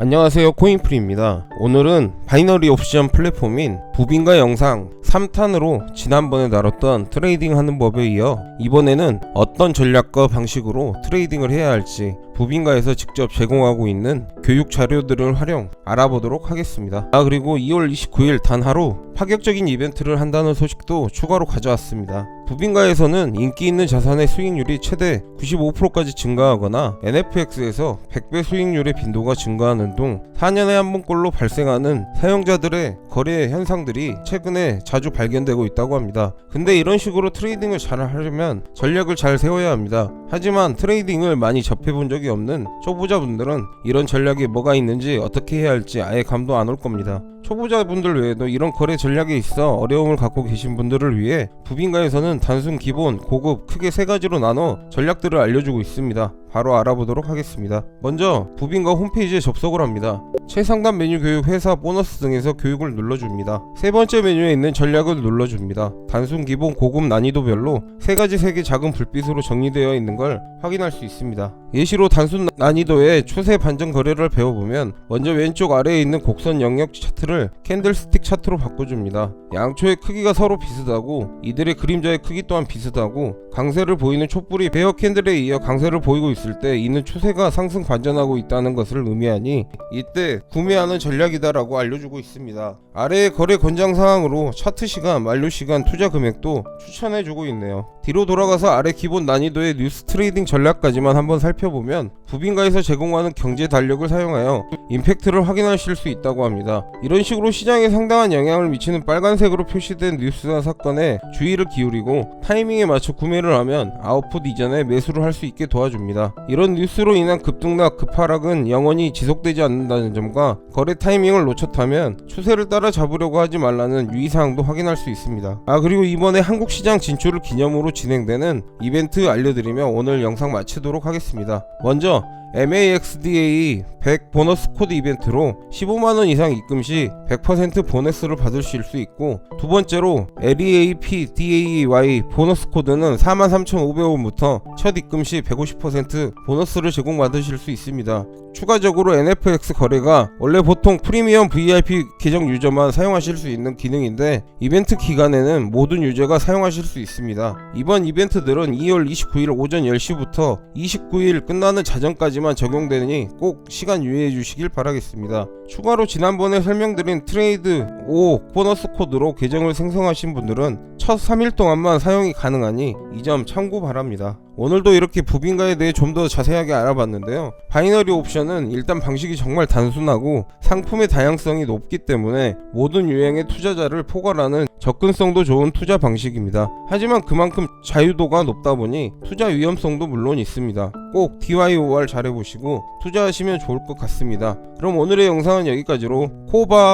안녕하세요 코인프리입니다 오늘은 바이너리 옵션 플랫폼인 부빈가 영상 3탄으로 지난번에 다뤘던 트레이딩 하는 법에 이어 이번에는 어떤 전략과 방식으로 트레이딩을 해야 할지 부빈가에서 직접 제공하고 있는 교육 자료들을 활용 알아보도록 하겠습니다. 아 그리고 2월 29일 단 하루 파격적인 이벤트를 한다는 소식도 추가로 가져왔습니다. 부빈가에서는 인기 있는 자산의 수익률이 최대 95%까지 증가하거나 NFX에서 100배 수익률의 빈도가 증가하는 등 4년에 한 번꼴로 발생 하는 사용자들의 거래 현상들이 최근에 자주 발견되고 있다고 합니다. 근데 이런 식으로 트레이딩을 잘 하려면 전략을 잘 세워야 합니다. 하지만 트레이딩을 많이 접해본 적이 없는 초보자분들은 이런 전략이 뭐가 있는지 어떻게 해야 할지 아예 감도 안 올 겁니다. 초보자분들 외에도 이런 거래 전략에 있어 어려움을 갖고 계신 분들을 위해 부빈가에서는 단순 기본, 고급 크게 세 가지로 나눠 전략들을 알려주고 있습니다. 바로 알아보도록 하겠습니다. 먼저 부빈가 홈페이지에 접속을 합니다. 최상단 메뉴 교육 회사 보너스 등에서 교육을 눌러줍니다. 세 번째 메뉴에 있는 전략을 눌러줍니다. 단순 기본 고급 난이도별로 세 가지 색의 작은 불빛으로 정리되어 있는 걸 확인할 수 있습니다. 예시로 단순 난이도의 추세 반전 거래를 배워보면 먼저 왼쪽 아래에 있는 곡선 영역 차트를 캔들스틱 차트로 바꿔줍니다. 양초의 크기가 서로 비슷하고 이들의 그림자의 크기 또한 비슷하고 강세를 보이는 촛불이 베어 캔들에 이어 강세를 보이고 있을 때 이는 추세가 상승 반전하고 있다는 것을 의미하니 이때 구매하는 전략이다라고 알려주고 있습니다. 아래의 거래 권장 사항으로 차트 시간, 만료 시간, 투자 금액도 추천해주고 있네요. 뒤로 돌아가서 아래 기본 난이도의 뉴스 트레이딩 전략까지만 한번 살펴보면 부빈가에서 제공하는 경제 달력을 사용하여 임팩트를 확인하실 수 있다고 합니다. 이런 식으로 시장에 상당한 영향을 미치는 빨간색으로 표시된 뉴스나 사건에 주의를 기울이고 타이밍에 맞춰 구매를 하면 아웃풋 이전에 매수를 할 수 있게 도와줍니다. 이런 뉴스로 인한 급등락, 급하락은 영원히 지속되지 않는다는 점과 거래 타이밍을 놓쳤다면 추세를 따라 잡으려고 하지 말라는 유의사항도 확인할 수 있습니다. 아 그리고 이번에 한국 시장 진출을 기념으로 진행되는 이벤트 알려드리며 오늘 영상 마치도록 하겠습니다. 먼저 MAXDA 100 보너스 코드 이벤트로 15만원 이상 입금 시 100% 보너스를 받으실 수 있고 두 번째로 LEAP DAY 보너스 코드는 43,500원부터 첫 입금 시 150% 보너스를 제공받으실 수 있습니다. 추가적으로 NFX 거래가 원래 보통 프리미엄 VIP 계정 유저만 사용하실 수 있는 기능인데 이벤트 기간에는 모든 유저가 사용하실 수 있습니다. 이번 이벤트들은 2월 29일 오전 10시부터 29일 끝나는 자정까지 만 적용되니 꼭 시간 유의해 주시길 바라겠습니다. 추가로 지난번에 설명드린 트레이드 5 보너스 코드로 계정을 생성하신 분들은 첫 3일 동안만 사용이 가능하니 이 점 참고 바랍니다. 오늘도 이렇게 부빈가에 대해 좀 더 자세하게 알아봤는데요. 바이너리 옵션은 일단 방식이 정말 단순하고 상품의 다양성이 높기 때문에 모든 유형의 투자자를 포괄하는 접근성도 좋은 투자 방식입니다. 하지만 그만큼 자유도가 높다 보니 투자 위험성도 물론 있습니다. 꼭 DYOR 잘해보시고 투자하시면 좋을 것 같습니다. 그럼 오늘의 영상은 여기까지로 코바